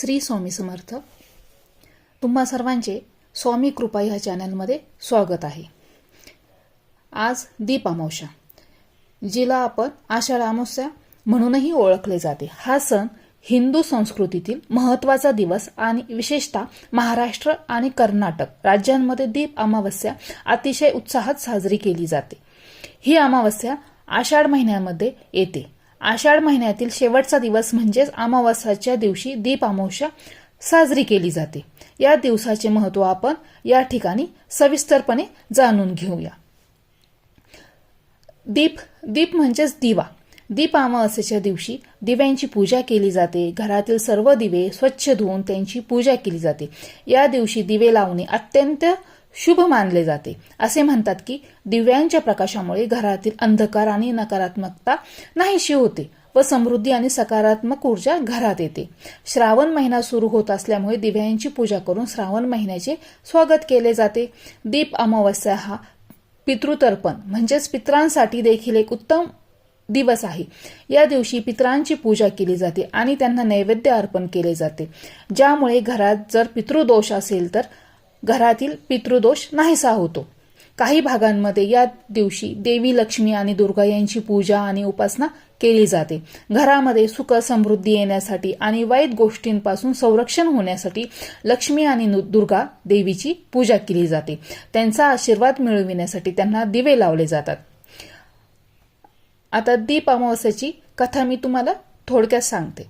श्री स्वामी समर्थ. तुम्हा सर्वांचे स्वामी कृपा ह्या चॅनलमध्ये स्वागत आहे. आज दीप अमावस्या जिला आपण आषाढ अमावस्या म्हणूनही ओळखले जाते. हा सण हिंदू संस्कृतीतील महत्त्वाचा दिवस आणि विशेषतः महाराष्ट्र आणि कर्नाटक राज्यांमध्ये दीप अमावस्या अतिशय उत्साहात साजरी केली जाते. ही अमावस्या आषाढ महिन्यामध्ये येते. आषाढ महिन्यातील शेवटचा दिवस म्हणजेच अमावस्याच्या दिवशी दीप अमावस्या साजरी केली जाते. या दिवसाचे महत्त्व आपण या ठिकाणी सविस्तरपणे जाणून घेऊया. दीप दीप म्हणजेच दिवा. दीप अमावस्येच्या दिवशी दिव्यांची पूजा केली जाते. घरातील सर्व दिवे स्वच्छ धुवून त्यांची पूजा केली जाते. या दिवशी दिवे लावणे अत्यंत शुभ मानले जाते. असे म्हणतात की दिव्यांच्या प्रकाशामुळे घरातील अंधकार आणि नकारात्मकता नाहीशी होते व समृद्धी आणि सकारात्मक ऊर्जा घरात येते. श्रावण महिना सुरू होत असल्यामुळे दिव्यांची पूजा करून श्रावण महिन्याचे स्वागत केले जाते. दीप अमावस्या हा पितृतर्पण म्हणजेच पित्रांसाठी देखील एक उत्तम दिवस आहे. या दिवशी पित्रांची पूजा केली जाते आणि त्यांना नैवेद्य अर्पण केले जाते. ज्यामुळे घरात जर पितृदोष असेल तर घरातील पितृदोष नाहीसा होतो. काही भागांमध्ये या दिवशी देवी लक्ष्मी आणि दुर्गा यांची पूजा आणि उपासना केली जाते. घरामध्ये सुख समृद्धी येण्यासाठी आणि वाईट गोष्टींपासून संरक्षण होण्यासाठी लक्ष्मी आणि नु- दुर्गा देवीची पूजा केली जाते. त्यांचा आशीर्वाद मिळविण्यासाठी त्यांना दिवे लावले जातात. आता दीप अमावस्याची कथा मी तुम्हाला थोडक्यात सांगते.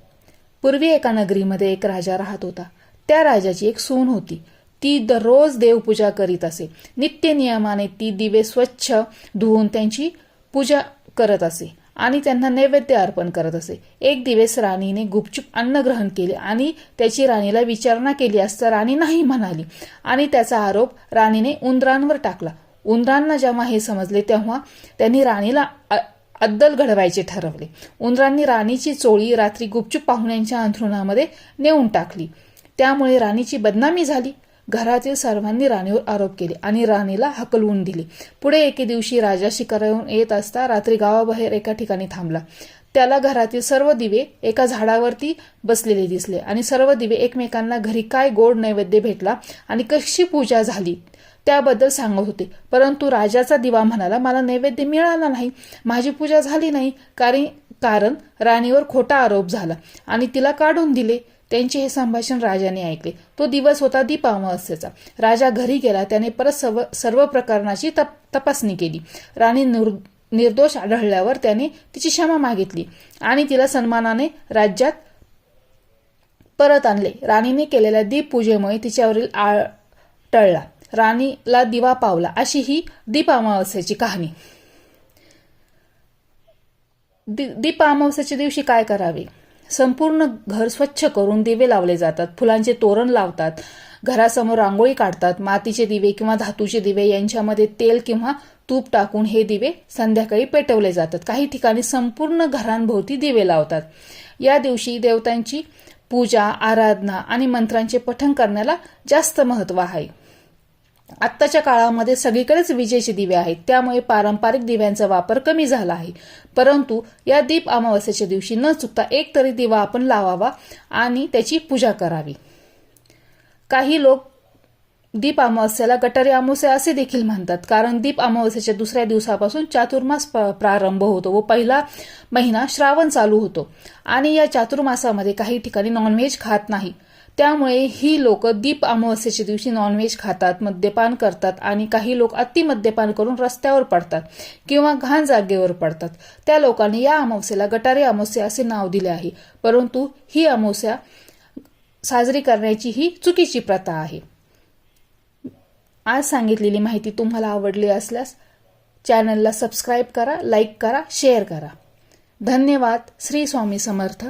पूर्वी एका नगरीमध्ये एक राजा राहत होता. त्या राजाची एक सून होती. ती दररोज देवपूजा करीत असे. नित्य नियमाने ती दिवे स्वच्छ धुवून त्यांची पूजा करत असे आणि त्यांना नैवेद्य अर्पण करत असे. एक दिवस राणीने गुपचूप अन्न ग्रहण केले आणि त्याची राणीला विचारणा केली असता राणी नाही म्हणाली. आणि त्याचा आरोप राणीने उंदरांवर टाकला. उंदरांना जेव्हा हे समजले तेव्हा त्यांनी राणीला अ- अद्दल घडवायचे ठरवले. उंदरांनी राणीची चोळी रात्री गुपचूप पाहुण्यांच्या अंथरुणामध्ये नेऊन टाकली. त्यामुळे राणीची बदनामी झाली. घरातील सर्वांनी राणीवर आरोप केले आणि राणीला हकलवून दिले. पुढे एके दिवशी राजा शिकारावरून येत असता रात्री गावाबाहेर एका ठिकाणी थांबला. त्याला घरातील सर्व दिवे एका झाडावरती बसलेले दिसले आणि सर्व दिवे एकमेकांना घरी काय गोड नैवेद्य भेटला आणि कशी पूजा झाली त्याबद्दल सांगत होते. परंतु राजाचा दिवा म्हणाला मला नैवेद्य मिळाला नाही माझी पूजा झाली नाही कारण कारण राणीवर खोटा आरोप झाला आणि तिला काढून दिले. त्यांचे हे संभाषण राजाने ऐकले. तो दिवस होता दीपामावस्येचा. राजा घरी गेला त्याने परत सर्व सर्व प्रकरणाची तप तपासणी केली. राणी नुर निर्दोष आढळल्यावर त्याने तिची क्षमा मागितली आणि तिला सन्मानाने राज्यात परत आणले. राणीने केलेल्या दीप पूजेमुळे तिच्यावरील आळ टळला. राणीला दिवा पावला. अशी ही दीप अमावस्याची कहाणी. दि- दीप अमावस्याच्या दिवशी काय करावे? संपूर्ण घर स्वच्छ करून दिवे लावले जातात. फुलांचे तोरण लावतात. घरासमोर रांगोळी काढतात. मातीचे दिवे किंवा धातूचे दिवे यांच्यामध्ये तेल किंवा तूप टाकून हे दिवे संध्याकाळी पेटवले जातात. काही ठिकाणी संपूर्ण घरांभोवती दिवे लावतात. या दिवशी देवतांची पूजा आराधना आणि मंत्रांचे पठण करण्याला जास्त महत्त्व आहे. आत्ताच्या काळामध्ये सगळीकडेच विजेचे दिवे आहेत. त्यामुळे पारंपरिक दिव्यांचा वापर कमी झाला आहे. परंतु या दीप अमावस्येच्या दिवशी न चुकता एक तरी दिवा आपण लावावा आणि त्याची पूजा करावी. काही लोक दीप अमावस्याला गटारी अमावस्या असे देखील म्हणतात. कारण दीप अमावस्याच्या दुसऱ्या दिवसापासून चातुर्मास प्रारंभ होतो व पहिला महिना श्रावण चालू होतो. आणि या चातुर्मासामध्ये काही ठिकाणी नॉनव्हेज खात नाही. त्यामुळे ही लोक दीप अमावस्येच्या दिवशी नॉनव्हेज खातात मद्यपान करतात आणि काही लोक अति मद्यपान करून रस्त्यावर पडतात किंवा घाण जागेवर पडतात. त्या लोकांनी या अमावस्येला गटारी अमावस्या असे नाव दिले आहे. परंतु ही अमावस्या साजरी करण्याची ही चुकीची प्रथा आहे. आज सांगितलेली माहिती तुम्हाला आवडली असल्यास चॅनलला सबस्क्राईब करा लाईक करा शेअर करा. धन्यवाद. श्री स्वामी समर्थ.